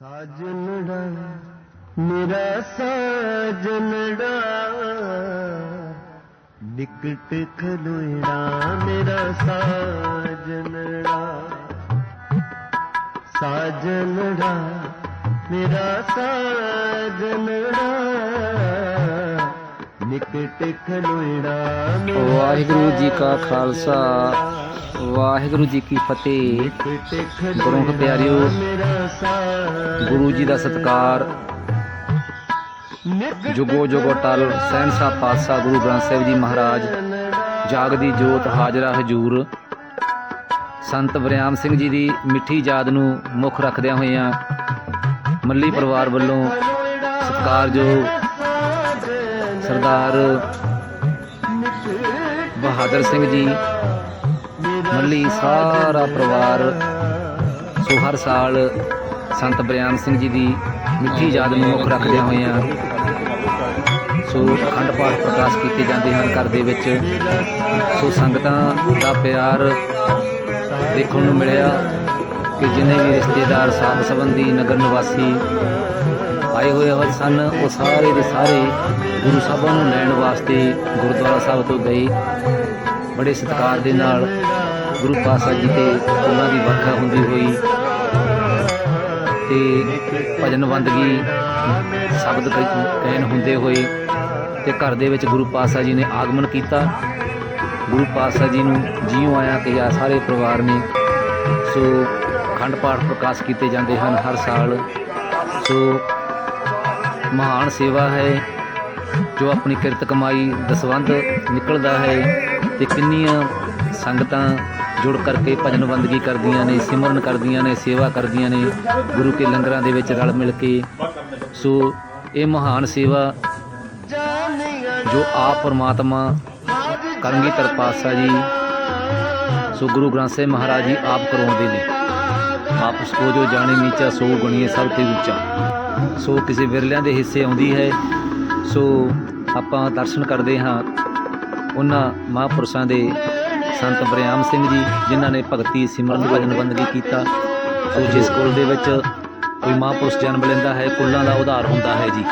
ਸਾਜਨੜਾ ਮੇਰਾ ਸਾਜਨੜਾ ਨਿਕਟ ਖਲੋਇੜਾ ਮੇਰਾ ਸਾਜਨੜਾ ਸਾਜਨੜਾ ਮੇਰਾ ਸਾਜਨੜਾ ਵਾਹਿਗੁਰੂ ਜੀ ਕਾ ਖਾਲਸਾ। ਵਾਹਿਗੁਰੂ ਜੀ ਕੀ ਫਤਿਹ। ਗੁਰੂ ਪਿਆਰਿਓ, ਗੁਰੂ ਜੀ ਦਾ ਸਤਕਾਰ। ਜੁਗੋ ਜੁਗੋ ਟਲ ਸਹਿਨਸ਼ਾਹ ਪਾਤਸ਼ਾਹ ਗੁਰੂ ਗ੍ਰੰਥ ਸਾਹਿਬ ਜੀ ਮਹਾਰਾਜ ਜਾਗਦੀ ਜੋਤ ਹਾਜ਼ਰਾ ਹਜੂਰ। ਸੰਤ ਬਰਿਆਮ ਸਿੰਘ ਜੀ ਦੀ ਮਿੱਠੀ ਯਾਦ ਨੂੰ ਮੁੱਖ ਰੱਖਦਿਆਂ ਹੋਇਆਂ ਮੱਲੀ ਪਰਿਵਾਰ ਵੱਲੋਂ ਸਤਿਕਾਰਯੋਗ ਸਰਦਾਰ ਬਹਾਦਰ ਸਿੰਘ ਜੀ, ਮੱਲੀ ਸਾਰਾ ਪਰਿਵਾਰ ਸੋ ਹਰ ਸਾਲ ਸੰਤ ਬਰਿਆਮ ਸਿੰਘ ਜੀ ਦੀ ਮਿੱਠੀ ਯਾਦ ਨੂੰ ਮੁੱਖ ਹੋਏ ਹੋਇਆਂ ਸੋ ਅਖੰਡ ਪਾਠ ਪ੍ਰਕਾਸ਼ ਕੀਤੇ ਜਾਂਦੇ ਹਨ ਘਰ ਦੇ ਵਿੱਚ। ਸੋ ਸੰਗਤਾਂ ਦਾ ਪਿਆਰ ਦੇਖਣ ਨੂੰ ਮਿਲਿਆ ਕਿ ਜਿੰਨੇ ਵੀ ਰਿਸ਼ਤੇਦਾਰ ਸਾਥ ਸੰਬੰਧੀ, ਨਗਰ ਨਿਵਾਸੀ ਆਏ ਹੋਏ ਹੋਏ ਸਨ। ਉਹ ਸਾਰੇ ਦੇ ਸਾਰੇ ਗੁਰੂ ਸਾਹਿਬਾਂ ਨੂੰ ਲੈਣ ਵਾਸਤੇ ਗੁਰਦੁਆਰਾ ਸਾਹਿਬ ਤੋਂ ਗਏ। ਬੜੇ ਸਤਿਕਾਰ ਦੇ ਨਾਲ ਗੁਰੂ ਪਾਤਸ਼ਾਹ ਜੀ ਤੇ ਉਹਨਾਂ ਦੀ ਵਰਖਾ ਹੁੰਦੀ ਹੋਈ ਤੇ ਭਜਨ ਬੰਦਗੀ ਸ਼ਬਦ ਕਹਿਣ ਹੁੰਦੇ ਹੋਏ ਤੇ ਘਰ ਦੇ ਵਿੱਚ ਗੁਰੂ ਪਾਤਸ਼ਾਹ ਜੀ ਨੇ ਆਗਮਨ ਕੀਤਾ। ਗੁਰੂ ਪਾਤਸ਼ਾਹ ਜੀ ਨੂੰ ਜੀਉ ਆਇਆ ਕਿਹਾ ਸਾਰੇ ਪਰਿਵਾਰ ਨੇ। ਸੋ ਖੰਡ ਪਾਠ ਪ੍ਰਕਾਸ਼ ਕੀਤੇ ਜਾਂਦੇ ਹਨ ਹਰ ਸਾਲ। ਸੋ ਮਹਾਨ ਸੇਵਾ ਹੈ, ਜੋ ਆਪਣੀ ਕਿਰਤ ਕਮਾਈ ਦਸਵੰਧ ਨਿਕਲਦਾ ਹੈ ਤੇ ਕਿੰਨੀਆਂ ਸੰਗਤਾਂ ਜੁੜ ਕਰਕੇ ਭਜਨ ਬੰਦਗੀ ਕਰਦੀਆਂ ਨੇ, ਸਿਮਰਨ ਕਰਦੀਆਂ ਨੇ, ਸੇਵਾ ਕਰਦੀਆਂ ਨੇ, ਗੁਰੂ ਕੇ ਲੰਗਰਾਂ ਦੇ ਵਿੱਚ ਰਲ ਮਿਲ ਕੇ। ਸੋ ਇਹ ਮਹਾਨ ਸੇਵਾ ਜੋ ਆਪ ਪਰਮਾਤਮਾ ਕਰਨਗੇ ਪਾਤਸ਼ਾਹ ਜੀ, ਸੋ ਗੁਰੂ ਗ੍ਰੰਥ ਸਾਹਿਬ ਮਹਾਰਾਜ ਜੀ ਆਪ ਕਰਵਾਉਂਦੇ ਨੇ। ਆਪ ਕੋ ਜੋ ਜਾਣੇ ਨੀਚਾ, ਸੋ ਗਣੀਏ ਸਭ ਤੇ ਉੱਚਾ। ਸੋ ਕਿਸੇ ਵਿਰਲਿਆਂ ਦੇ ਹਿੱਸੇ ਆਉਂਦੀ ਹੈ। ਸੋ ਆਪਾਂ ਦਰਸ਼ਨ ਕਰਦੇ ਹਾਂ ਉਹਨਾਂ ਮਹਾਂਪੁਰਸ਼ਾਂ ਦੇ ਸੰਤ ਬਰਿਆਮ ਸਿੰਘ ਜੀ, ਜਿਨ੍ਹਾਂ ਨੇ ਭਗਤੀ ਸਿਮਰਨ ਭਜਨ ਬੰਦਗੀ ਕੀਤਾ। ਸੋ ਜਿਸ ਕੁਲ ਦੇ ਵਿੱਚ ਕੋਈ ਮਹਾਂਪੁਰਸ਼ ਜਨਮ ਲੈਂਦਾ ਹੈ, ਕੁੱਲਾਂ ਦਾ ਉਧਾਰ ਹੁੰਦਾ ਹੈ ਜੀ।